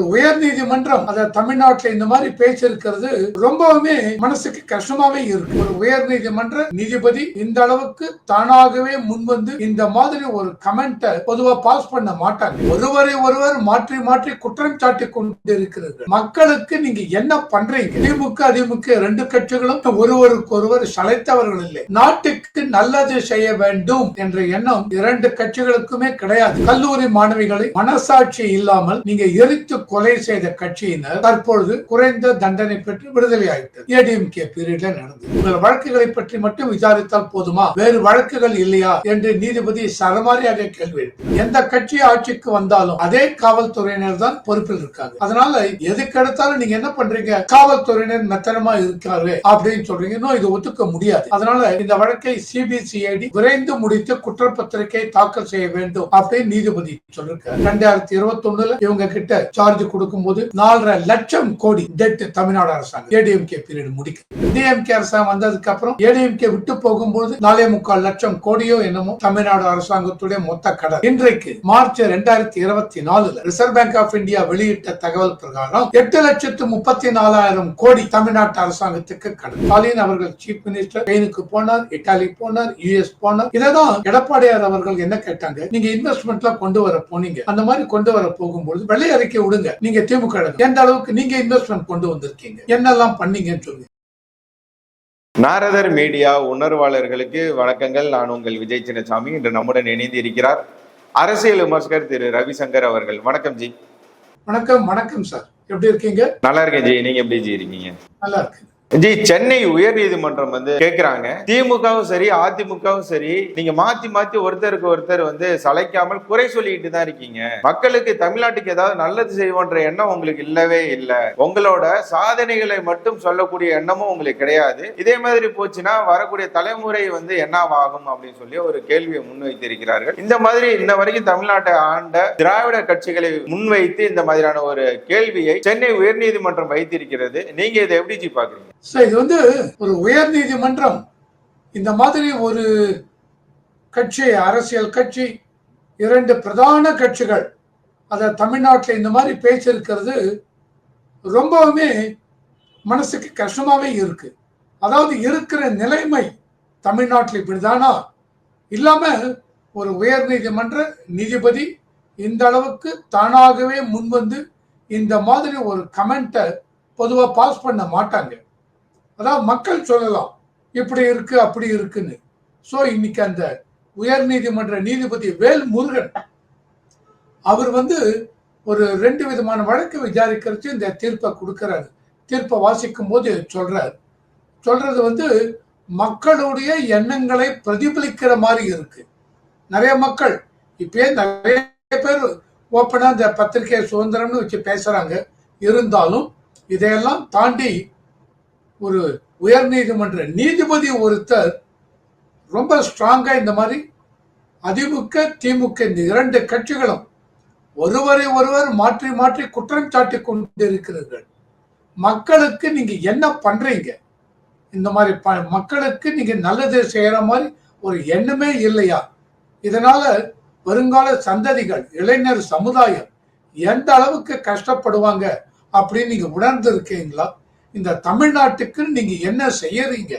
the உயர் நீதிமன்றம் அத தமிழ்நாட்டுல இந்த மாதிரி பேசிருக்கிறது ரொம்பவுமே மனசுக்கு கஷ்டமாவே இருக்கு. ஒரு உயர் நீதிமன்ற நீதிபதி இந்த அளவுக்கு தானாகவே முன்வந்து இந்த மாதிரி ஒரு கமெண்ட்டை பொதுவா பாஸ் பண்ண மாட்டாங்க. ஒருவரை ஒருவர் மாற்றி மாற்றி குற்றம் சாட்டி கொண்டிருக்கிறது. மக்களுக்கு நீங்க என்ன பண்றீங்க? திமுக அதிமுக ரெண்டு கட்சிகளும் ஒருவருக்கு ஒருவர் சளைத்தவர்கள் இல்லை. நாட்டுக்கு நல்லது செய்ய வேண்டும் என்ற எண்ணம் இரண்டு கட்சிகளுக்குமே கிடையாது. கல்லூரி மாணவிகளை மனசாட்சி இல்லாமல் நீங்க எரித்து கொலை செய்த கட்சியினர் தற்பொழுது குறைந்த தண்டனை பெற்று விடுதலையாயிட்டது ஏடிஎம்கே பீரியட்ல நடந்தது. உங்கள் வழக்குகளை பற்றி மட்டும் விசாரித்தால் போதுமா? வேறு வழக்குகள் இல்லையா? என்று நீதிபதி சரமாரியாக கேள்வி எந்த கட்சி ஆட்சிக்கு வந்தாலும் அதே காவல்துறையினர் தான் பொறுப்பில் இருக்காங்க. அதனால எதுக்கு எடுத்தாலும் நீங்க என்ன பண்றீங்க? காவல்துறையினர் மெத்தனமா இருக்காரு அப்படின்னு சொல்றீங்க. இன்னும் இது ஒத்துக்க முடியாது. அதனால இந்த வழக்கை சிபிசிஐடி விரைந்து முடித்து குற்றப்பத்திரிகை தாக்கல் செய்ய வேண்டும் அப்படின்னு நீதிபதி சொல்லிருக்காரு. ரெண்டாயிரத்தி இருபத்தி ஒண்ணுல இவங்க கிட்ட சார்ஜ் கொடுக்கும் போது நாலரை லட்சம் கோடி டெட் தமிழ்நாடு அரசாங்கம் ஏடிஎம்கே பீரியட் முடிக்க. டிஎம்கே அரசாங்கம் வந்ததுக்கு அப்புறம் ஏடிஎம்கே விட்டு போகும்போது நாலே முக்கால் லட்சம் கோடியோ என்னமோ தமிழ்நாடு அரசாங்கத்துடைய மொத்த கடன். இன்றைக்கு மார்ச் ரெண்டாயிரத்தி இருபத்தி நாலுல ரிசர்வ் பேங்க் ஆஃப் இந்தியா வெளியிட்ட தகவல் பிரகாரம் எட்டு லட்சத்து முப்பத்தி நாலாயிரம் கோடி தமிழ்நாட்டு அரசாங்கத்துக்கு கடன். ஸ்டாலின் அவர்கள் சீஃப் மினிஸ்டர் ஸ்பெயினுக்கு போனார் இட்டாலி போனார் யூஎஸ் போனார். இதைதான் எடப்பாடியார் அவர்கள் என்ன கேட்டாங்க? நீங்க இன்வெஸ்ட்மெண்ட்ல கொண்டு வர போனீங்க. அந்த மாதிரி கொண்டு வர போகும்போது வெள்ளை அறிக்கை விடுங்க. நீங்க திமுக. எந்த அளவுக்கு நீங்க இன்வெஸ்ட்மெண்ட் கொண்டு வந்திருக்கீங்க? என்னெல்லாம் பண்ணீங்கன்னு சொல்லுங்க. நாரதர் மீடியா உணர்வாளர்களுக்கு வணக்கங்கள். நான் உங்கள் விஜய் சின்னசாமி. இன்று நம்முடன் இணைந்து இருக்கிறார் அரசியல் விமர்சகர் திரு ரவிசங்கர் அவர்கள். வணக்கம் ஜி. வணக்கம் வணக்கம் சார். எப்படி இருக்கீங்க? நல்லா இருக்கேன் ஜி. நீங்க எப்படி ஜி இருக்கீங்க? நல்லா இருக்கு ஜி சென்னை உயர்நீதிமன்றம் வந்து கேக்குறாங்க. திமுகவும் சரி அதிமுகவும் சரி நீங்க மாத்தி மாத்தி ஒருத்தருக்கு ஒருத்தர் வந்து சளைக்காமல் குறை சொல்லிட்டு தான் இருக்கீங்க. மக்களுக்கு தமிழ்நாட்டுக்கு ஏதாவது நல்லது செய்வோன்ற எண்ணம் உங்களுக்கு இல்லவே இல்லை. உங்களோட சாதனைகளை மட்டும் சொல்லக்கூடிய எண்ணமும் உங்களுக்கு கிடையாது. இதே மாதிரி போச்சுன்னா வரக்கூடிய தலைமுறை வந்து என்னவாகும் அப்படின்னு சொல்லி ஒரு கேள்வியை முன்வைத்திருக்கிறார்கள். இந்த மாதிரி இந்த வரைக்கும் தமிழ்நாட்டை ஆண்ட திராவிட கட்சிகளை முன்வைத்து இந்த மாதிரியான ஒரு கேள்வியை சென்னை உயர்நீதிமன்றம் வைத்திருக்கிறது. நீங்க இதை எப்படி ஜி பாக்குறீங்க? சார் இது வந்து ஒரு உயர் நீதிமன்றம். இந்த மாதிரி ஒரு கட்சி அரசியல் கட்சி இரண்டு பிரதான கட்சிகள் அதை தமிழ்நாட்டில் இந்த மாதிரி பேசியிருக்கிறது ரொம்பவுமே மனசுக்கு கஷ்டமாகவே இருக்கு. அதாவது இருக்கிற நிலைமை தமிழ்நாட்டில் இப்படிதானா? இல்லாமல் ஒரு உயர் நீதிமன்ற நீதிபதி இந்த அளவுக்கு தானாகவே முன்வந்து இந்த மாதிரி ஒரு கமெண்ட்டை பொதுவாக பாஸ் பண்ண மாட்டாங்க. அதாவது மக்கள் சொல்லலாம் இப்படி இருக்கு அப்படி இருக்குன்னு. ஸோ இன்னைக்கு அந்த உயர் நீதிமன்ற நீதிபதி வேல் முருகன் அவர் வந்து ஒரு ரெண்டு விதமான வழக்கு விசாரிக்கிறது இந்த தீர்ப்பை கொடுக்கிறாரு. தீர்ப்பை வாசிக்கும் போது சொல்றாரு. சொல்றது வந்து மக்களுடைய எண்ணங்களை பிரதிபலிக்கிற மாதிரி இருக்கு. நிறைய மக்கள் இப்பயே நிறைய பேர் ஓப்பனா இந்த பத்திரிகை சுதந்திரம்னு வச்சு பேசுறாங்க. இருந்தாலும் இதையெல்லாம் தாண்டி ஒரு உயர்நீதிமன்ற நீதிபதி ஒருத்தர் ரொம்ப ஸ்ட்ராங்காக இந்த மாதிரி அதிமுக திமுக இந்த இரண்டு கட்சிகளும் ஒருவரை ஒருவர் மாற்றி மாற்றி குற்றம் சாட்டி கொண்டிருக்கிறீர்கள். மக்களுக்கு நீங்க என்ன பண்றீங்க? இந்த மாதிரி ப- மக்களுக்கு நீங்க நல்லது செய்யற மாதிரி ஒரு எண்ணமே இல்லையா? இதனால வருங்கால சந்ததிகள் இளைஞர் சமுதாயம் எந்த அளவுக்கு கஷ்டப்படுவாங்க அப்படின்னு நீங்க உணர்ந்து இருக்கீங்களா இந்த தமிழ்நாட்டுக்கு நீங்க என்ன செய்யறீங்க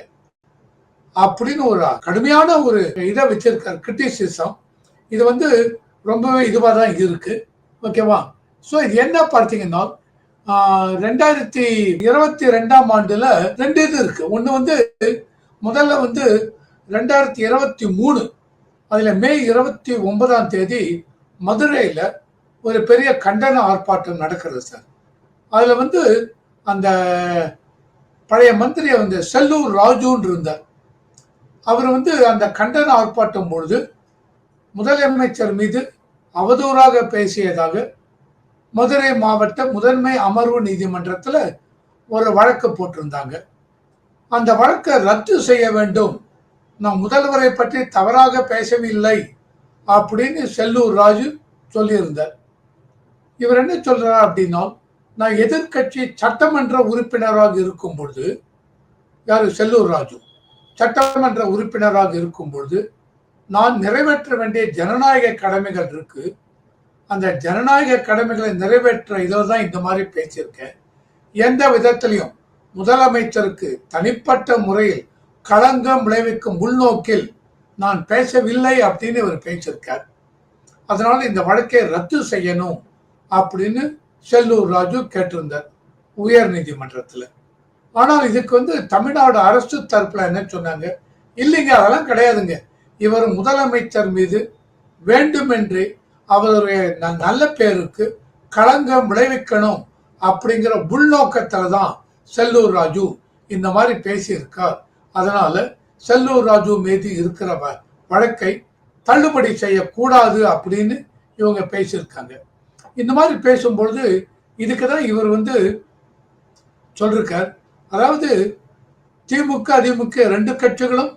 அப்படின்னு ஒரு கடுமையான ஒரு இதை வச்சிருக்கார் கிரிட்டிசிசம். இது வந்து ரொம்பவே இதுவாக தான் இருக்கு. ஓகேவா ஸோ இது என்ன பார்த்தீங்கன்னா ரெண்டாயிரத்தி இருபத்தி ரெண்டாம் ஆண்டுல ரெண்டு இது இருக்கு. ஒன்று வந்து முதல்ல வந்து ரெண்டாயிரத்தி இருபத்தி மூணு அதில் மே இருபத்தி ஒன்பதாம் தேதி மதுரையில் ஒரு பெரிய கண்டன ஆர்ப்பாட்டம் நடக்கிறது சார். அதில் வந்து அந்த பழைய மந்திரி வந்து செல்லூர் ராஜுன்னு இருந்தார். அவர் வந்து அந்த கண்டன ஆர்ப்பாட்டம் பொழுது முதலமைச்சர் மீது அவதூறாக பேசியதாக மதுரை மாவட்ட முதன்மை அமர்வு நீதிமன்றத்தில் ஒரு வழக்கு போட்டிருந்தாங்க. அந்த வழக்கை ரத்து செய்ய வேண்டும். நான் முதல்வரை பற்றி தவறாக பேசவில்லை அப்படின்னு செல்லூர் ராஜு சொல்லியிருந்தார். இவர் என்ன சொல்றார் அப்படின்னா நான் எதிர்க்கட்சி சட்டமன்ற உறுப்பினராக இருக்கும் பொழுது யாரு? செல்லூர் ராஜு. சட்டமன்ற உறுப்பினராக இருக்கும் பொழுது நான் நிறைவேற்ற வேண்டிய ஜனநாயக கடமைகள் இருக்கு. அந்த ஜனநாயக கடமைகளை நிறைவேற்ற இதில் தான் இந்த மாதிரி பேசியிருக்கேன். எந்த விதத்திலையும் முதலமைச்சருக்கு தனிப்பட்ட முறையில் களங்கம் விளைவிக்கும் உள்நோக்கில் நான் பேசவில்லை அப்படின்னு இவர் பேசியிருக்கார். அதனால் இந்த வழக்கை ரத்து செய்யணும் அப்படின்னு செல்லூர் ராஜு கேட்டிருந்தார் உயர் நீதிமன்றத்தில். ஆனால் இதுக்கு வந்து தமிழ்நாடு அரசு தரப்புல என்ன சொன்னாங்க? இல்லைங்க அதெல்லாம் கிடையாதுங்க. இவர் முதலமைச்சர் மீது வேண்டுமென்றே அவருடைய நல்ல பேருக்கு களங்கம் விளைவிக்கணும் அப்படிங்கிற உள்நோக்கத்துல தான் செல்லூர் ராஜு இந்த மாதிரி பேசியிருக்கார். அதனால செல்லூர் ராஜு மீது இருக்கிற வ- வழக்கை தள்ளுபடி செய்யக்கூடாது அப்படின்னு இவங்க பேசியிருக்காங்க. இந்த மாதிரி பேசும்பொழுது இதுக்கு தான் இவர் வந்து சொல்லிருக்கார். அதாவது திமுக அதிமுக ரெண்டு கட்சிகளும்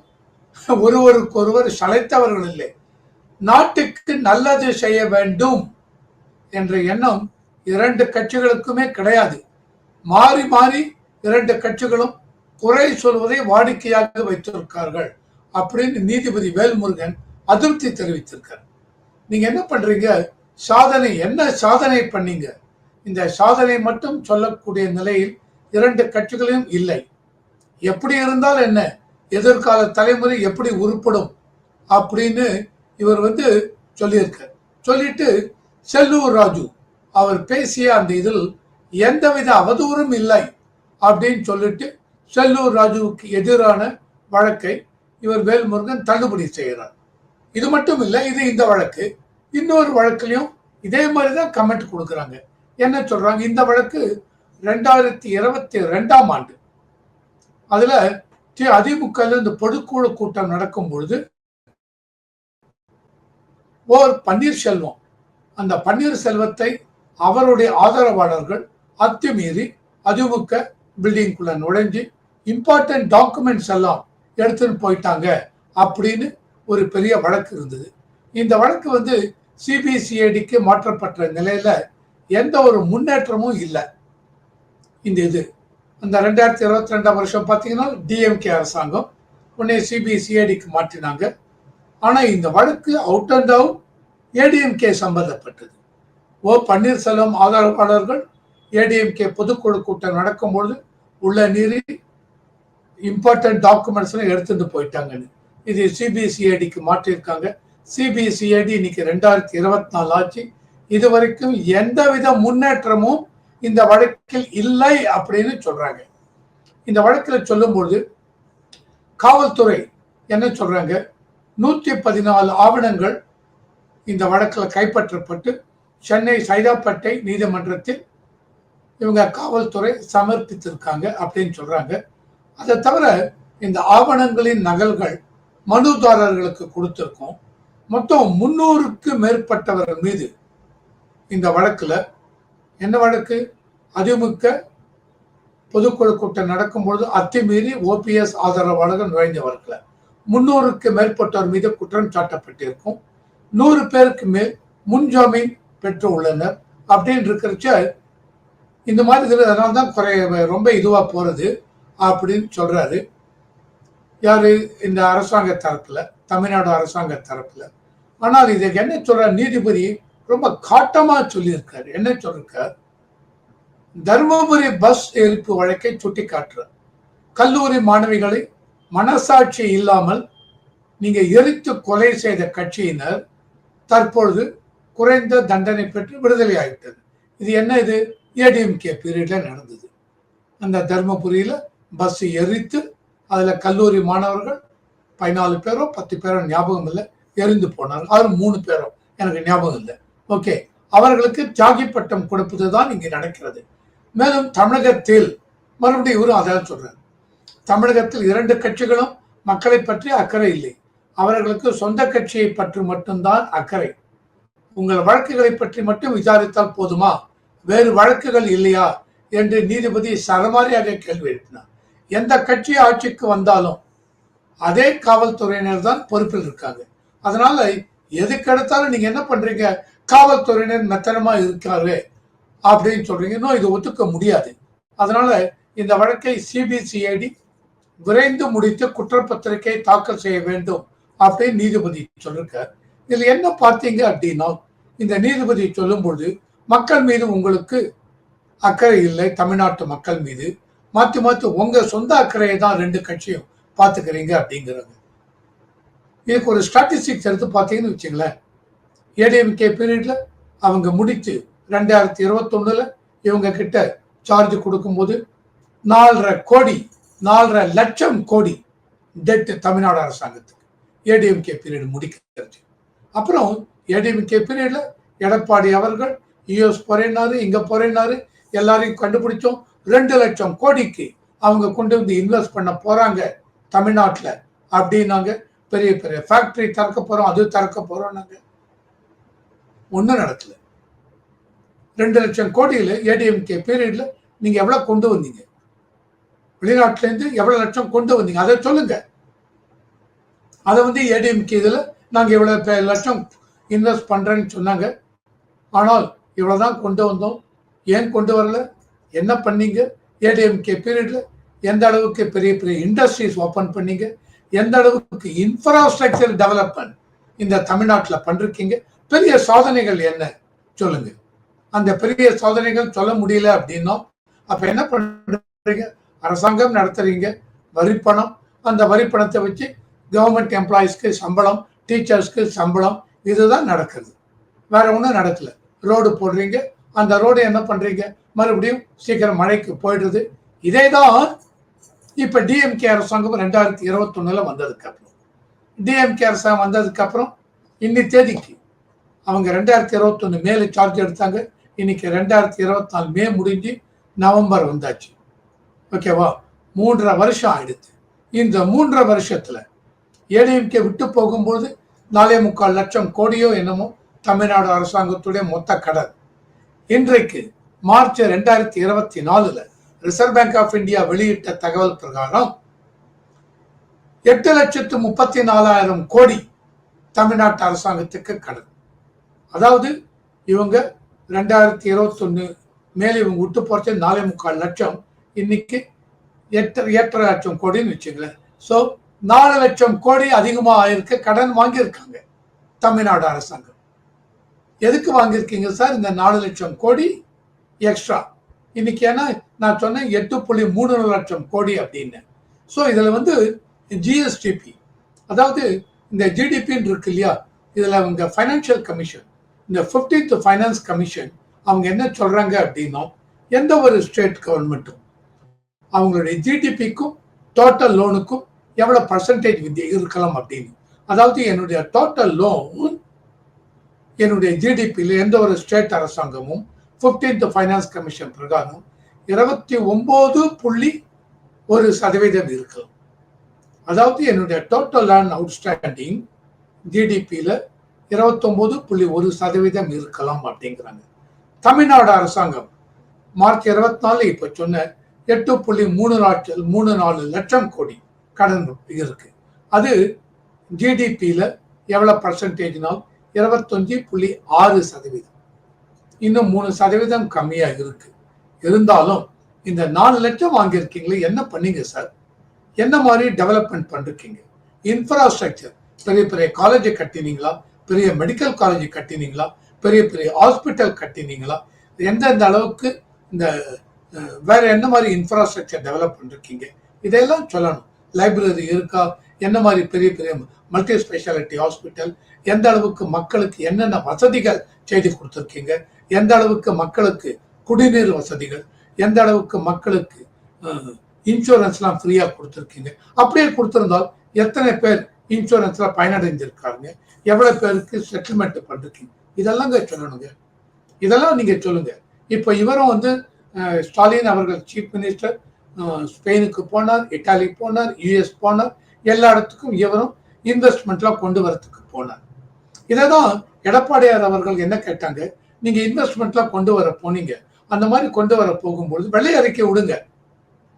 ஒருவருக்கொருவர் சளைத்தவர்கள் இல்லை. நாட்டுக்கு நல்லது செய்ய வேண்டும் என்ற எண்ணம் இரண்டு கட்சிகளுக்குமே கிடையாது. மாறி மாறி இரண்டு கட்சிகளும் குறை சொல்வதை வாடிக்கையாக வைத்திருக்கார்கள் அப்படின்னு நீதிபதி வேல்முருகன் அதிருப்தி தெரிவித்திருக்கார். நீங்க என்ன பண்றீங்க? சாதனை என்ன சாதனை பண்ணீங்க? இந்த சாதனை மட்டும் சொல்லக்கூடிய நிலையில் இரண்டு கட்சிகளையும் இல்லை. எப்படி இருந்தால் என்ன? எதிர்கால தலைமுறை எப்படி உருப்படும்? அப்படின்னு இவர் வந்து சொல்லியிருக்கார். சொல்லிட்டு செல்லூர் ராஜு அவர் பேசிய அந்த இதில் எந்தவித அவதூறும் இல்லை அப்படின்னு சொல்லிட்டு செல்லூர் ராஜுவுக்கு எதிரான வழக்கை இவர் வேல்முருகன் தள்ளுபடி செய்கிறார். இது மட்டும் இல்லை இது இந்த வழக்கு. இன்னொரு வழக்குலையும் இதே மாதிரி தான் கமெண்ட் கொடுக்குறாங்க. என்ன சொல்றாங்க? இந்த வழக்கு ரெண்டாயிரத்தி இருபத்தி ரெண்டாம் ஆண்டு. அதுல தி அதிமுக இந்த பொதுக்குழு கூட்டம் நடக்கும் பொழுது ஓர் பன்னீர்செல்வம் அந்த பன்னீர்செல்வத்தை அவருடைய ஆதரவாளர்கள் அத்துமீறி அதிமுக பில்டிங்குள்ள நுழைஞ்சு இம்பார்ட்டன்ட் டாக்குமெண்ட்ஸ் எல்லாம் எடுத்துன்னு போயிட்டாங்க அப்படின்னு ஒரு பெரிய வழக்கு இருந்தது. இந்த வழக்கு வந்து சிபிசிஐடிக்கு மாற்றப்பட்ட நிலையில எந்த ஒரு முன்னேற்றமும் இல்லை. இந்த இது. அந்த ரெண்டாயிரத்தி இருபத்தி ரெண்டாம் வருஷம் பார்த்தீங்கன்னா டிஎம்கே அரசாங்கம் உடனே சிபிசிஐடிக்கு மாற்றினாங்க. ஆனால் இந்த வழக்கு அவுட் அண்ட் அவுட் ஏடிஎம்கே சம்பந்தப்பட்டது. ஓ பன்னீர்செல்வம் ஆதரவாளர்கள் ஏடிஎம்கே பொதுக்குழு கூட்டம் நடக்கும்பொழுது உள்ள நீரி இம்பார்ட்டன்ட் டாக்குமெண்ட்ஸ்லாம் எடுத்துட்டு போயிட்டாங்கன்னு. இது சிபிசிஐடிக்கு மாற்றியிருக்காங்க. சிபிசிஐடி இன்னைக்கு ரெண்டாயிரத்தி இருபத்தி நாலு ஆச்சு. இது வரைக்கும் எந்தவித முன்னேற்றமும் இந்த வழக்கில் இல்லை அப்படின்னு சொல்றாங்க. இந்த வழக்கில் சொல்லும்பொழுது காவல்துறை என்ன சொல்றாங்க? நூத்தி பதினாலு ஆவணங்கள் இந்த வழக்கில் கைப்பற்றப்பட்டு சென்னை சைதாப்பேட்டை நீதிமன்றத்தில் இவங்க காவல்துறை சமர்ப்பித்திருக்காங்க அப்படின்னு சொல்றாங்க. அதை தவிர இந்த ஆவணங்களின் நகல்கள் மனுதாரர்களுக்கு கொடுத்திருக்கோம். மொத்தம் முன்னூறுக்கு மேற்பட்டவர்கள் மீது இந்த வழக்கில் என்ன வழக்கு? அதிமுக பொதுக்குழு கூட்டம் நடக்கும்பொழுது அத்துமீறி ஓபிஎஸ் ஆதரவாளர்கள் நுழைந்தவர்கள் முன்னூறுக்கு மேற்பட்டோர் மீது குற்றம் சாட்டப்பட்டிருக்கும். நூறு பேருக்கு மேல் முன்ஜாமீன் பெற்று உள்ளனர் அப்படின்னு இருக்கிறச்ச இந்த மாதிரி இதில் அதனால தான் குறைய ரொம்ப இதுவாக போகிறது அப்படின்னு சொல்கிறாரு யார்? இந்த அரசாங்க தரப்பில் தமிழ்நாடு அரசாங்க தரப்பில். ஆனால் இதுக்கு என்ன சொல்ற நீதிபதி ரொம்ப காட்டமா சொல்லியிருக்காரு. என்ன சொல்லிருக்கார் தருமபுரி பஸ் எரிப்பு வழக்கை சுட்டி காட்டுறார் கல்லூரி மாணவிகளை மனசாட்சி இல்லாமல் நீங்க எரித்து கொலை செய்த கட்சியினர் தற்பொழுது குறைந்த தண்டனை பெற்று விடுதலை ஆகிட்டது. இது என்ன இது? ஏடிஎம்கே பீரியட்ல நடந்தது. அந்த தர்மபுரியில பஸ் எரித்து அதுல கல்லூரி மாணவர்கள் பதினாலு பேரோ பத்து பேரோ ஞாபகம் இல்லை. எரிந்து போனார் அது மூணு பேரும் எனக்கு ஞாபகம் இல்லை. ஓகே அவர்களுக்கு தியாகி பட்டம் கொடுப்பது தான் இங்கே நடக்கிறது. மேலும் தமிழகத்தில் மறுபடியும் இவரும் அதான் சொல்றாரு. தமிழகத்தில் இரண்டு கட்சிகளும் மக்களை பற்றி அக்கறை இல்லை. அவர்களுக்கு சொந்த கட்சியை பற்றி மட்டும்தான் அக்கறை. உங்கள் வழக்குகளை பற்றி மட்டும் விசாரித்தால் போதுமா? வேறு வழக்குகள் இல்லையா? என்று நீதிபதி சரமாரியாக கேள்வி எழுப்பினார். எந்த கட்சி ஆட்சிக்கு வந்தாலும் அதே காவல்துறையினர் தான் பொறுப்பில் இருக்காங்க. அதனால எதுக்கு எடுத்தாலும் நீங்க என்ன பண்றீங்க? காவல்துறையினர் மெத்தனமா இருக்காரு அப்படின்னு சொல்றீங்க. இன்னும் இது ஒத்துக்க முடியாது. அதனால இந்த வழக்கை சிபிசிஐடி விரைந்து முடித்து குற்றப்பத்திரிகை தாக்கல் செய்ய வேண்டும் அப்படின்னு நீதிபதி சொல்லிருக்கார். இதுல என்ன பார்த்தீங்க அப்படின்னா இந்த நீதிபதி சொல்லும்பொழுது மக்கள் மீது உங்களுக்கு அக்கறை இல்லை தமிழ்நாட்டு மக்கள் மீது. மாற்றி மாற்றி உங்க சொந்த அக்கறையை தான் ரெண்டு கட்சியும் பார்த்துக்கிறீங்க அப்படிங்கிறாங்க இதுக்கு ஒரு ஸ்டாட்டிஸ்டிக்ஸ் எடுத்து பார்த்தீங்கன்னு வச்சுங்களேன். ஏடிஎம்கே பீரியடில் அவங்க முடித்து ரெண்டாயிரத்தி இருபத்தொன்னில் இவங்க கிட்ட சார்ஜ் கொடுக்கும்போது நாலரை கோடி நாலரை லட்சம் கோடி டெட் தமிழ்நாடு அரசாங்கத்துக்கு ஏடிஎம்கே பீரியட் முடிக்கிறது. அப்புறம் ஏடிஎம்கே பீரியடில் எடப்பாடி அவர்கள் யூஎஸ் போறேன்னாரு இங்கே போறேன்னாரு எல்லாரையும் கண்டுபிடிச்சோம். ரெண்டு லட்சம் கோடிக்கு அவங்க கொண்டு வந்து இன்வெஸ்ட் பண்ண போகிறாங்க தமிழ்நாட்டில். அப்படின்னாங்க. பெரிய பெரிய ஃபேக்டரி திறக்க போகிறோம் அது திறக்க போகிறோம் நாங்கள் ஒன்றும் நடக்கல. ரெண்டு லட்சம் கோடியில் ஏடிஎம்கே பீரியடில் நீங்கள் எவ்வளோ கொண்டு வந்தீங்க? வெளிநாட்டிலேருந்து எவ்வளோ லட்சம் கொண்டு வந்தீங்க? அதை சொல்லுங்கள் அதை வந்து ஏடிஎம்கே இதில் நாங்கள் இவ்வளோ லட்சம் இன்வெஸ்ட் பண்ணுறேன்னு சொன்னாங்க. ஆனால் இவ்வளோ தான் கொண்டு வந்தோம். ஏன் கொண்டு வரல? என்ன பண்ணீங்க? ஏடிஎம்கே பீரியடில் எந்த அளவுக்கு பெரிய பெரிய இண்டஸ்ட்ரீஸ் ஓப்பன் பண்ணீங்க? எந்த அளவுக்கு இன்ஃப்ராஸ்ட்ரக்சர் டெவலப்மெண்ட் இந்த தமிழ்நாட்டில் பண்ணிருக்கீங்க? பெரிய சோதனைகள் என்ன? சொல்லுங்க. அந்த பெரிய சோதனைகள் சொல்ல முடியல அப்படின்னா அப்ப என்ன பண்றீங்க? அரசாங்கம் நடத்துறீங்க. வரிப்பணம். அந்த வரிப்பணத்தை வச்சு கவர்மெண்ட் எம்ப்ளாயிஸ்க்கு சம்பளம் டீச்சர்ஸ்க்கு சம்பளம் இதுதான் நடக்குது. வேற ஒன்றும் நடக்கல. ரோடு போடுறீங்க. அந்த ரோடு என்ன பண்றீங்க? மறுபடியும் சீக்கிரம் மழைக்கு போயிடுது. இதே தான் இப்ப டிஎம்கே அரசாங்கம் ரெண்டாயிரத்தி இருபத்தொன்னில் வந்ததுக்கு அப்புறம் டிஎம்கே அரசாங்கம் வந்ததுக்கு அப்புறம் இன்னி தேதிக்கு அவங்க ரெண்டாயிரத்தி இருபத்தொன்னு மேல சார்ஜ் எடுத்தாங்க. இன்னைக்கு ரெண்டாயிரத்தி இருபத்தி நாலு மே முடிஞ்சு நவம்பர் வந்தாச்சு. ஓகேவா மூன்றரை வருஷம் ஆயிடுச்சு. இந்த மூன்றரை வருஷத்துல ஏடிஎம்கே விட்டு போகும்போது நாலே முக்கால் லட்சம் கோடியோ என்னமோ தமிழ்நாடு அரசாங்கத்துடைய மொத்த கடன். இன்றைக்கு மார்ச் ரெண்டாயிரத்தி இருபத்தி நாலுல ரிசர்வ் பேங்க் ஆஃப் இந்தியா வெளியிட்ட தகவல் பிரகாரம் எட்டு லட்சத்து முப்பத்தி நாலாயிரம் கோடி தமிழ்நாட்டு அரசாங்கத்துக்கு கடன். அதாவது இவங்க ரெண்டாயிரத்தி இருபத்தொன்னு மேலே இவங்க விட்டு போறது நாலே முக்கால் லட்சம். இன்னைக்கு எட்டு எட்டரை லட்சம் கோடின்னு வச்சுங்களேன் ஸோ நாலு லட்சம் கோடி அதிகமாக ஆயிருக்கு கடன் வாங்கியிருக்காங்க தமிழ்நாடு அரசாங்கம். எதுக்கு வாங்கியிருக்கீங்க சார்? இந்த நாலு லட்சம் கோடி எக்ஸ்ட்ரா. இன்னைக்கு ஏன்னா நான் சொன்னேன் எட்டு புள்ளி மூணு லட்சம் கோடி அப்படின்னு. ஸோ இதில் வந்து ஜிஎஸ்டிபி அதாவது இந்த ஜிடிபின்னு இருக்கு இல்லையா? இதில் அவங்க ஃபைனான்சியல் கமிஷன் இந்த ஃபிஃப்டீன்த் ஃபைனான்ஸ் கமிஷன் அவங்க என்ன சொல்கிறாங்க அப்படின்னா எந்த ஒரு ஸ்டேட் கவர்மெண்ட்டும் அவங்களுடைய ஜிடிபிக்கும் டோட்டல் லோனுக்கும் எவ்வளோ பர்சன்டேஜ் வித்தியை இருக்கலாம் அப்படின்னு. அதாவது என்னுடைய டோட்டல் லோன் என்னுடைய ஜிடிபியில் எந்த ஒரு ஸ்டேட் அரசாங்கமும் ஃபிஃப்டீன்த் ஃபைனான்ஸ் கமிஷன் பிரகாரம் இருபத்தி ஒம்பது புள்ளி ஒரு சதவீதம் இருக்கலாம் அதாவது என்னுடைய டோட்டல் லேண்ட் அவுட்ஸ்டாண்டிங் ஜிடிபியில் இருபத்தொம்போது புள்ளி ஒரு சதவீதம் இருக்கலாம் அப்படிங்கிறாங்க. தமிழ்நாடு அரசாங்கம் மார்ச் இருபத்தி நாலு இப்போ சொன்ன எட்டு புள்ளி மூணு லட்சம் மூணு நாலு லட்சம் கோடி கடன் இருக்கு. அது ஜிடிபியில் எவ்வளோ பர்சன்டேஜ்னால் இருபத்தஞ்சு புள்ளி ஆறு சதவீதம். இன்னும் மூணு சதவீதம் கம்மியாக இருக்கு. இருந்தாலும் இந்த நாலு லட்சம் வாங்கியிருக்கீங்களே என்ன பண்ணீங்க சார்? என்ன மாதிரி டெவலப்மெண்ட் பண்ணிருக்கீங்க இன்ஃப்ராஸ்ட்ரக்சர் பெரிய பெரிய காலேஜை கட்டினீங்களா? பெரிய மெடிக்கல் காலேஜ் கட்டினீங்களா? பெரிய பெரிய ஹாஸ்பிட்டல் கட்டினீங்களா? எந்தெந்த அளவுக்கு இந்த வேற என்ன மாதிரி இன்ஃப்ராஸ்ட்ரக்சர் டெவலப் பண்ணிருக்கீங்க இதெல்லாம் சொல்லணும். லைப்ரரி இருக்கா? என்ன மாதிரி பெரிய பெரிய மல்டி ஸ்பெஷாலிட்டி ஹாஸ்பிட்டல் எந்த அளவுக்கு மக்களுக்கு என்னென்ன வசதிகள் செய்து கொடுத்துருக்கீங்க? எந்த அளவுக்கு மக்களுக்கு குடிநீர் வசதிகள்? எந்த அளவுக்கு மக்களுக்கு இன்சூரன்ஸ்லாம் ஃப்ரீயாக கொடுத்துருக்கீங்க? அப்படியே கொடுத்துருந்தால் எத்தனை பேர் இன்சூரன்ஸில் பயனடைஞ்சிருக்காருங்க எவ்வளோ பேருக்கு செட்டில்மெண்ட் பண்ணிருக்கீங்க? இதெல்லாம் சொல்லணுங்க. இதெல்லாம் நீங்கள் சொல்லுங்கள் இப்போ இவரும் வந்து ஸ்டாலின் அவர்கள் சீஃப் மினிஸ்டர் ஸ்பெயினுக்கு போனார் இட்டாலி போனார் யூஎஸ் போனார் எல்லா இடத்துக்கும் இவரும் இன்வெஸ்ட்மெண்ட்லாம் கொண்டு வரத்துக்கு போனார். இதை தான் எடப்பாடியார் அவர்கள் என்ன கேட்டாங்க? நீங்க இன்வெஸ்ட்மெண்ட்லாம் கொண்டு வர போனீங்க. அந்த மாதிரி கொண்டு வர போகும்பொழுது வெள்ளை அறிக்கை விடுங்க.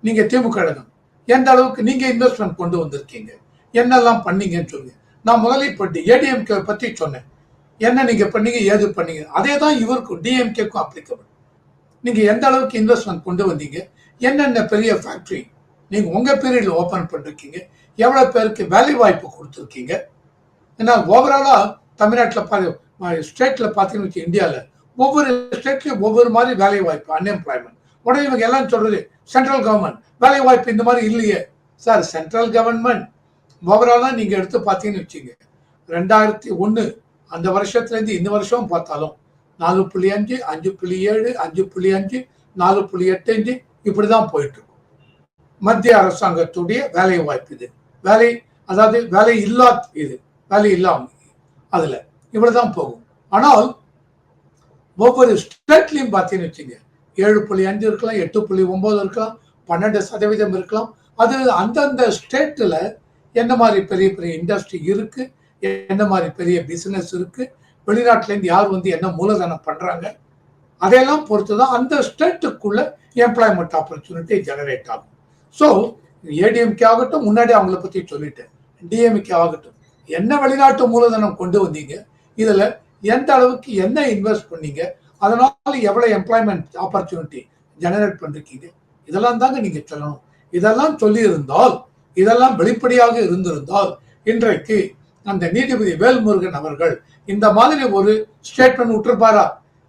நீங்க திமுக கழகம். எந்த அளவுக்கு நீங்க இன்வெஸ்ட்மெண்ட் கொண்டு வந்திருக்கீங்க? என்னெல்லாம் பண்ணீங்கன்னு சொல்லுங்க. நான் முதல்ல இப்போ ஏடிஎம்கே பத்தி சொன்னேன். என்ன நீங்க பண்ணீங்க ஏது பண்ணீங்க? அதே தான் இவருக்கும் டிஎம்கேக்கும் அப்ளிகபிள் நீங்க எந்த அளவுக்கு இன்வெஸ்ட்மெண்ட் கொண்டு வந்தீங்க? என்னென்ன பெரிய ஃபேக்டரி நீங்க உங்க பீரியட்ல ஓபன் பண்ணிருக்கீங்க. எவ்வளவு பேருக்கு வேலை வாய்ப்பு கொடுத்துருக்கீங்க? ஏன்னா ஓவராலா தமிழ்நாட்டில் பாரு ஸ்டேட்டில் பார்த்தீங்கன்னு வச்சு இந்தியாவில் ஒவ்வொரு ஸ்டேட்லையும் ஒவ்வொரு மாதிரி வேலை வாய்ப்பு அன்எம்ப்ளாய்மெண்ட் உடனே இவங்க எல்லாம் சொல்றது சென்ட்ரல் கவர்மெண்ட் வேலை வாய்ப்பு இந்த மாதிரி இல்லையே. சார் சென்ட்ரல் கவர்மெண்ட் ஓவராலா நீங்கள் எடுத்து பார்த்தீங்கன்னு வச்சுங்க ரெண்டாயிரத்தி ஒன்று அந்த வருஷத்துலேருந்து இந்த வருஷம் பார்த்தாலும் நாலு புள்ளி அஞ்சு அஞ்சு புள்ளி ஏழு அஞ்சு புள்ளி அஞ்சு நாலு புள்ளி எட்டு அஞ்சு இப்படி தான் போயிட்டு இருக்கும் மத்திய அரசாங்கத்துடைய வேலை வாய்ப்பு இது. வேலை அதாவது வேலை இல்லா இது வேலை இல்லாமல் அதில். இவ்வளோதான் போகும். ஆனால் ஒவ்வொரு ஸ்டேட்லையும் பார்த்தீங்கன்னு வச்சுங்க. ஏழு புள்ளி அஞ்சு இருக்கலாம் எட்டு புள்ளி ஒம்பது இருக்கலாம் பன்னெண்டு சதவீதம் இருக்கலாம். அது அந்தந்த ஸ்டேட்டில் என்ன மாதிரி பெரிய பெரிய இண்டஸ்ட்ரி இருக்குது என்ன மாதிரி பெரிய பிஸ்னஸ் இருக்குது வெளிநாட்டிலேருந்து யார் வந்து என்ன மூலதனம் பண்ணுறாங்க அதையெல்லாம் பொறுத்து தான் அந்த ஸ்டேட்டுக்குள்ள எம்ப்ளாய்மெண்ட் ஆப்பர்ச்சுனிட்டி ஜெனரேட் ஆகும். ஸோ ஏடிஎம்கே ஆகட்டும் முன்னாடி அவங்கள பற்றி சொல்லிட்டேன். டிஎம்கே ஆகட்டும். என்ன வெளிநாட்டு மூலதனம் கொண்டு வந்தீங்க? இதுல எந்த அளவுக்கு என்ன இன்வெஸ்ட் பண்ணீங்க? அதனால எவ்வளவு எம்ப்ளாய்மெண்ட் ஆப்பர்ச்சுனிட்டி ஜெனரேட் பண்ணிருக்கீங்க? இதெல்லாம் தாங்க நீங்க சொல்லணும். இதெல்லாம் சொல்லி இருந்தால் இதெல்லாம் வெளிப்படையாக இருந்திருந்தால் இன்றைக்கு அந்த நீதிபதி வேல்முருகன் அவர்கள் இந்த மாதிரி ஒரு ஸ்டேட்மெண்ட் விட்டுருப்பாரா?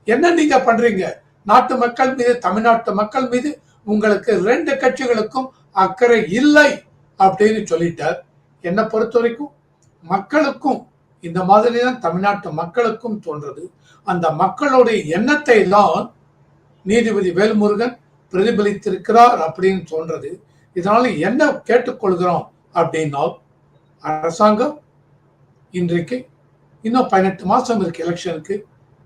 என்ன நீங்க பண்றீங்க? நாட்டு மக்கள் மீது தமிழ்நாட்டு மக்கள் மீது உங்களுக்கு ரெண்டு கட்சிகளுக்கும் அக்கறை இல்லை அப்படின்னு சொல்லிட்டார். என்னை பொறுத்த வரைக்கும் மக்களுக்கும் இந்த மாதிரி தான் தமிழ்நாட்டு மக்களுக்கும் தோன்றது. அந்த மக்களுடைய எண்ணத்தை தான் நீதிபதி வேல்முருகன் பிரதிபலித்திருக்கிறார் அப்படின்னு தோன்றது. இதனால என்ன கேட்டுக்கொள்கிறோம் அப்படின்னா அரசாங்கம் இன்றைக்கு இன்னும் பதினெட்டு மாசம் இருக்கு எலெக்ஷனுக்கு.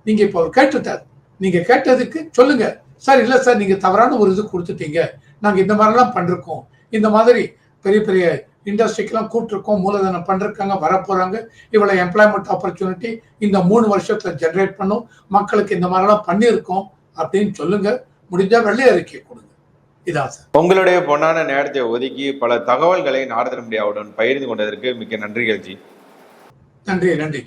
நீங்க இப்போ அவர் கேட்டுட்டார் நீங்க கேட்டதுக்கு சொல்லுங்க. சார் இல்ல சார் நீங்க தவறான ஒரு இது கொடுத்துட்டீங்க. நாங்க இந்த மாதிரிலாம் பண்ணிருக்கோம். இந்த மாதிரி பெரிய பெரிய இண்டஸ்ட்ரிக்கெல்லாம் கூப்பிட்டுருக்கோம் மூலதனம் பண்ணிருக்காங்க வரப்போறாங்க. இவ்வளவு எம்ப்ளாய்மெண்ட் ஆப்பர்ச்சுனிட்டி இந்த மூணு வருஷத்துல ஜெனரேட் பண்ணும். மக்களுக்கு இந்த மாதிரிலாம் பண்ணியிருக்கோம் அப்படின்னு சொல்லுங்க. முடிஞ்சா வெள்ளை அறிக்கை கொடுங்க. இதான் சார். உங்களுடைய பொன்னான நேரத்தை ஒதுக்கி பல தகவல்களை நாரதன் மீடியாவுடன் பகிர்ந்து கொண்டதற்கு மிக்க நன்றிகள் ஜி. நன்றி நன்றி